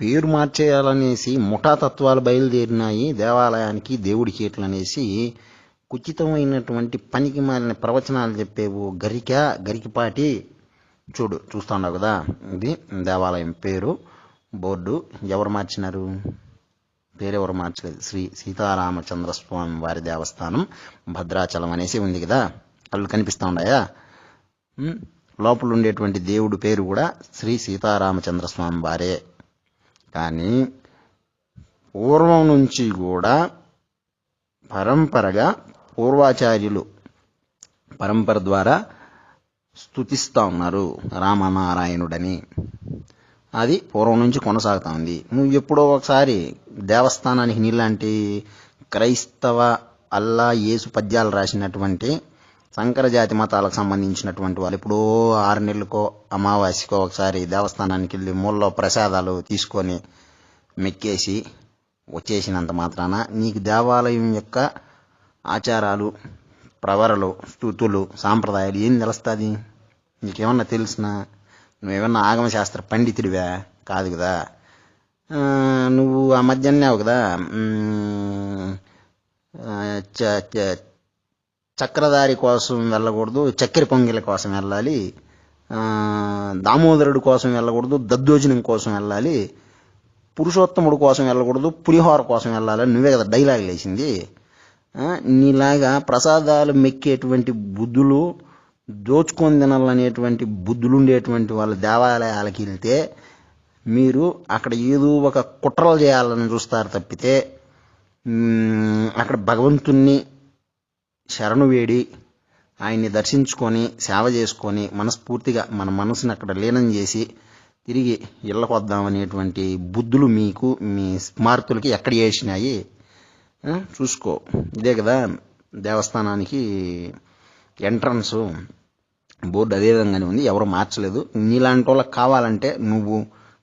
పేరు మార్చేయాలనేసి ముఠా తత్వాలు బయలుదేరినాయి దేవాలయానికి దేవుడికి అనేసి కుచితమైనటువంటి పనికి మారిన ప్రవచనాలు చెప్పేవు గరిక గరికపాటి. చూడు చూస్తున్నావు కదా? ఇది దేవాలయం పేరు బోర్డు. ఎవరు మార్చినారు? పేరెవరు మార్చలేదు? శ్రీ సీతారామచంద్ర స్వామి వారి దేవస్థానం భద్రాచలం అనేసి ఉంది కదా? కళ్ళు కనిపిస్తూ ఉన్నాయా లోపల ఉండేటువంటి దేవుడు పేరు కూడా శ్రీ సీతారామచంద్ర స్వామి వారే. కానీ పూర్వం నుంచి కూడా పరంపరగా పూర్వాచార్యులు పరంపర ద్వారా స్థుతిస్తూ ఉన్నారు రామనారాయణుడని. అది పూర్వం నుంచి కొనసాగుతూ ఉంది. నువ్వు ఎప్పుడో ఒకసారి దేవస్థానానికి నీలాంటి క్రైస్తవ అల్లా యేసు పద్యాలు రాసినటువంటి సంకరజాతి మతాలకు సంబంధించినటువంటి వాళ్ళు ఎప్పుడో ఆరు నెలలకో అమావాస్యకో ఒకసారి దేవస్థానానికి వెళ్ళి మూలలో ప్రసాదాలు తీసుకొని మెక్కేసి వచ్చేసినంత మాత్రాన నీకు దేవాలయం యొక్క ఆచారాలు ప్రవరలు స్థుతులు సాంప్రదాయాలు ఏం తెలుస్తుంది? నీకేమన్నా తెలిసినా? నువ్వేమన్నా ఆగమశాస్త్ర పండితుడివా? కాదు కదా. నువ్వు ఆ మధ్య అన్నావు కదా. చక్రధారి కోసం వెళ్ళకూడదు చక్కెర పొంగిల కోసం వెళ్ళాలి దామోదరుడు కోసం వెళ్ళకూడదు దద్దోజనం కోసం వెళ్ళాలి పురుషోత్తముడు కోసం వెళ్ళకూడదు పులిహోర కోసం వెళ్ళాలని నువ్వే కదా డైలాగ్ లేచింది. నీలాగా ప్రసాదాలు మెక్కేటువంటి బుద్ధులు దోచుకొని తినాలనేటువంటి బుద్ధులు ఉండేటువంటి వాళ్ళ దేవాలయాలకి వెళ్తే మీరు అక్కడ ఏదో ఒక కుట్రలు చేయాలని చూస్తారు తప్పితే అక్కడ భగవంతుణ్ణి శరణు వేడి ఆయన్ని దర్శించుకొని సేవ చేసుకొని మనస్ఫూర్తిగా మన మనసుని అక్కడ లీనం చేసి తిరిగి ఇళ్ళకు వద్దామనేటువంటి బుద్ధులు మీకు మీ స్మార్తులకి ఎక్కడ చేసినాయి చూసుకో. ఇదే కదా దేవస్థానానికి ఎంట్రన్స్ బోర్డు అదే విధంగానే ఉంది. ఎవరు మార్చలేదు. నీలాంటి వాళ్ళకి కావాలంటే నువ్వు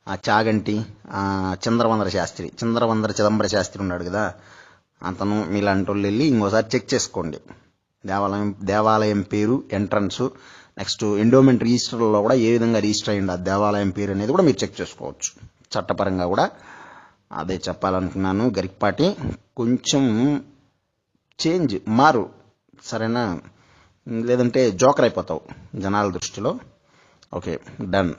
ఆ చాగంటి చంద్రవందర శాస్త్రి చంద్రవందర చిదంబర శాస్త్రి ఉన్నాడు కదా అతను మీలాంటి వాళ్ళు వెళ్ళి ఇంకోసారి చెక్ చేసుకోండి. దేవాలయం దేవాలయం పేరు ఎంట్రన్స్ నెక్స్ట్ ఎండోమెంట్ రిజిస్టర్లో కూడా ఏ విధంగా రిజిస్టర్ అయ్యింది ఆ దేవాలయం పేరు అనేది కూడా మీరు చెక్ చేసుకోవచ్చు. చట్టపరంగా కూడా అదే చెప్పాలనుకున్నాను. గరికపాటి కొంచెం చేంజ్ మారు సరేనా? లేదంటే జోకర్ అయిపోతావు జనాల దృష్టిలో. Okay done